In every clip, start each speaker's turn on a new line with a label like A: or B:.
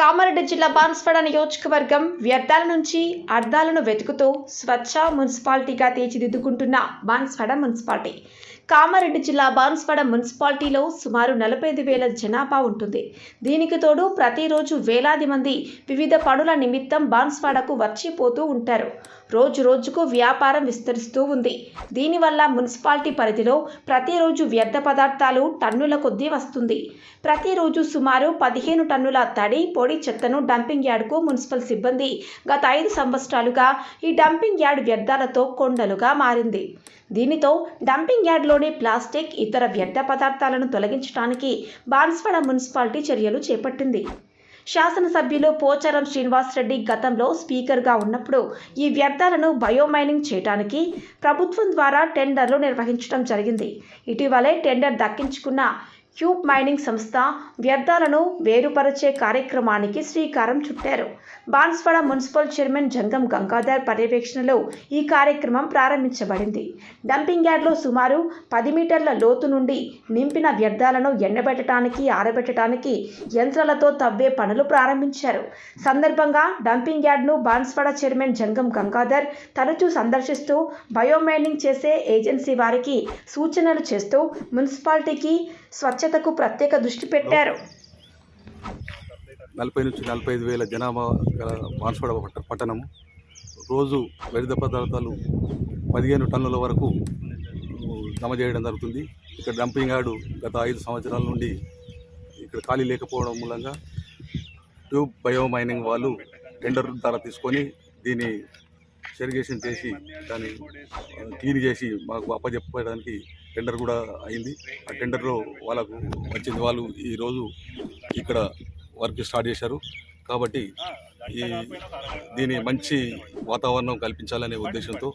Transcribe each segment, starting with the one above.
A: కామారెడ్డి జిల్లా బాన్స్వాడ నియోజకవర్గం వ్యర్థాల నుంచి అర్థాలను వెతుకుతూ స్వచ్ఛ మున్సిపాలిటీగా తీర్చిదిద్దుకుంటున్న బాన్స్వాడ మున్సిపాలిటీ. కామారెడ్డి జిల్లా బాన్స్వాడ మున్సిపాలిటీలో సుమారు నలభై ఐదు వేల జనాభా ఉంటుంది. దీనికి తోడు ప్రతిరోజు వేలాది మంది వివిధ పనుల నిమిత్తం బాన్స్వాడకు వచ్చిపోతూ ఉంటారు. రోజు రోజుకు వ్యాపారం విస్తరిస్తూ ఉంది. దీనివల్ల మున్సిపాలిటీ పరిధిలో ప్రతిరోజు వ్యర్థ పదార్థాలు టన్నుల కొద్దీ వస్తుంది. ప్రతిరోజు సుమారు పదిహేను టన్నుల తడి పొడి చెత్తను డంపింగ్ యార్డ్కు మున్సిపల్ సిబ్బంది గత ఐదు సంవత్సరాలుగా ఈ డంపింగ్ యార్డ్ వ్యర్థాలతో కొండలుగా మారింది. దీనితో డంపింగ్ యార్డ్లోని ప్లాస్టిక్ ఇతర వ్యర్థ పదార్థాలను తొలగించడానికి బాన్స్వాడ మున్సిపాలిటీ చర్యలు చేపట్టింది. శాసనసభ్యులు పోచారం శ్రీనివాసరెడ్డి గతంలో స్పీకర్గా ఉన్నప్పుడు ఈ వ్యర్థాలను బయోమైనింగ్ చేయడానికి ప్రభుత్వం ద్వారా టెండర్లు నిర్వహించడం జరిగింది. ఇటీవలే టెండర్ దక్కించుకున్న క్యూబ్ మైనింగ్ సంస్థ వ్యర్థాలను వేరుపరిచే కార్యక్రమానికి శ్రీకారం చుట్టారు. బాన్స్వాడ మున్సిపల్ చైర్మన్ జంగం గంగాధర్ పర్యవేక్షణలో ఈ కార్యక్రమం ప్రారంభించబడింది. డంపింగ్ యార్డ్లో సుమారు పది మీటర్ల లోతు నుండి నింపిన వ్యర్థాలను ఎండబెట్టడానికి ఆరబెట్టడానికి యంత్రాలతో తవ్వే పనులు ప్రారంభించారు. సందర్భంగా డంపింగ్ యార్డ్ను బాన్స్వాడ చైర్మన్ జంగం గంగాధర్ తరచూ సందర్శిస్తూ బయోమైనింగ్ చేసే ఏజెన్సీ వారికి సూచనలు చేస్తూ మున్సిపాలిటీకి స్వచ్ఛతకు ప్రత్యేక దృష్టి పెట్టారు.
B: నలభై నుంచి నలభై ఐదు వేల జనాభా గల బాన్స్వాడ పట్టణము రోజు వ్యర్థ పదార్థాలు పదిహేను టన్నుల వరకు జమ చేయడం జరుగుతుంది. ఇక్కడ డంపింగ్ యార్డు గత ఐదు సంవత్సరాల నుండి ఇక్కడ ఖాళీ లేకపోవడం మూలంగా ట్యూబ్ బయో మైనింగ్ వాళ్ళు టెండర్ ధర తీసుకొని దీన్ని సెరిగేషన్ చేసి దాన్ని క్లీన్ చేసి మాకు అప్పజెప్పడానికి టెండర్ కూడా అయింది. ఆ టెండర్లో వాళ్ళకు వచ్చింది వాళ్ళు ఈరోజు ఇక్కడ వర్క్ స్టార్ట్ చేశారు. కాబట్టి ఈ దీని మంచి వాతావరణం కల్పించాలనే ఉద్దేశంతో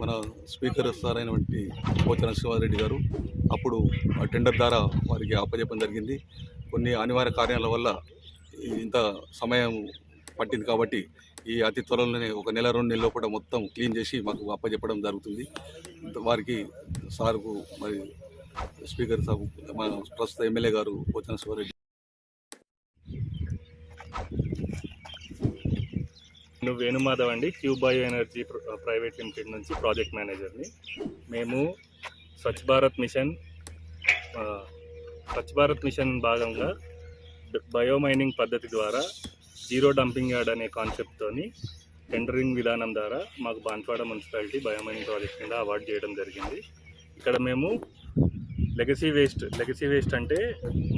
B: మన స్పీకర్ సార్ అయినటువంటి పోచన శ్రీవారెడ్డి గారు అప్పుడు ఆ టెండర్ ద్వారా వారికి అప్పచెప్పడం జరిగింది. కొన్ని అనివార్య కార్యాల వల్ల ఇంత సమయం పట్టింది కాబట్టి ఈ అతి త్వరలోనే ఒక నెల రెండు నెలల కూడా మొత్తం క్లీన్ చేసి మాకు అప్పచెప్పడం జరుగుతుంది. వారికి సార్కు మరి స్పీకర్ సాబు మన ప్రస్తుత ఎమ్మెల్యే గారు పోచన శివరెడ్డి.
C: నేను వేణుమాధవ్ అండి క్యూబాయో బయో ఎనర్జీ ప్రైవేట్ లిమిటెడ్ నుంచి ప్రాజెక్ట్ మేనేజర్ని. మేము స్వచ్ఛ భారత్ మిషన్ స్వచ్ఛ భారత్ మిషన్ భాగంగా బయోమైనింగ్ బయో మైనింగ్ పద్ధతి ద్వారా జీరో డంపింగ్ యార్డ్ అనే కాన్సెప్ట్తోని టెండరింగ్ విధానం ద్వారా మాకు బాన్స్వాడ మున్సిపాలిటీ బయోమైనింగ్ ప్రాజెక్ట్ కింద అవార్డు చేయడం జరిగింది. ఇక్కడ మేము లెగసీ వేస్ట్ లెగసీ వేస్ట్ అంటే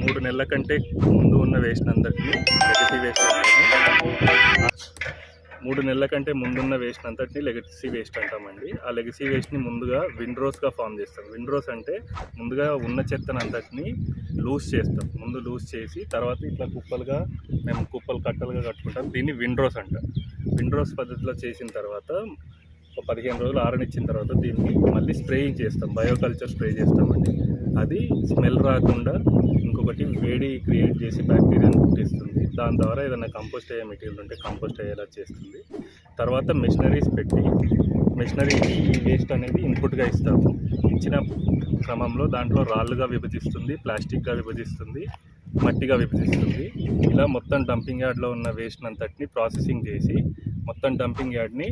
C: మూడు నెలల కంటే ముందు ఉన్న వేస్ట్ అందరికీ లెగసీ వేస్ట్ మూడు నెలల కంటే ముందున్న వేస్ట్ అంతటిని లెగసీ వేస్ట్ అంటామండి. ఆ లెగసీ వేస్ట్ని ముందుగా విండ్రోస్గా ఫామ్ చేస్తాం. విండ్రోస్ అంటే ముందుగా ఉన్న చెత్తను అంతటిని లూజ్ చేస్తాం. ముందు లూజ్ చేసి తర్వాత ఇట్లా కుప్పలుగా మేము కుప్పలు కట్టలుగా కట్టుకుంటాం. దీన్ని విండ్రోస్ అంటాం. విండ్రోస్ పద్ధతిలో చేసిన తర్వాత ఒక పదిహేను రోజులు ఆరనిచ్చిన తర్వాత దీన్ని మళ్ళీ స్ప్రేయింగ్ చేస్తాం. బయోకల్చర్ స్ప్రే చేస్తామండి. అది స్మెల్ రాకుండా ఇంకొకటి వేడి క్రియేట్ చేసి బ్యాక్టీరియాని దాని ద్వారా ఏదైనా కంపోస్ట్ అయ్యే మెటీరియల్ ఉంటే కంపోస్ట్ అయ్యేలా చేస్తుంది. తర్వాత మెషినరీస్ పెట్టి మెషినరీకి ఈ వేస్ట్ అనేది ఇన్పుట్గా ఇస్తాము ఇచ్చిన క్రమంలో దాంట్లో రాళ్ళుగా విభజిస్తుంది ప్లాస్టిక్గా విభజిస్తుంది మట్టిగా విభజిస్తుంది. ఇలా మొత్తం డంపింగ్ యార్డ్లో ఉన్న వేస్ట్ అంతటిని ప్రాసెసింగ్ చేసి మొత్తం డంపింగ్ యార్డ్ని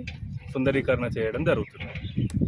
C: సుందరీకరణ చేయడం జరుగుతుంది.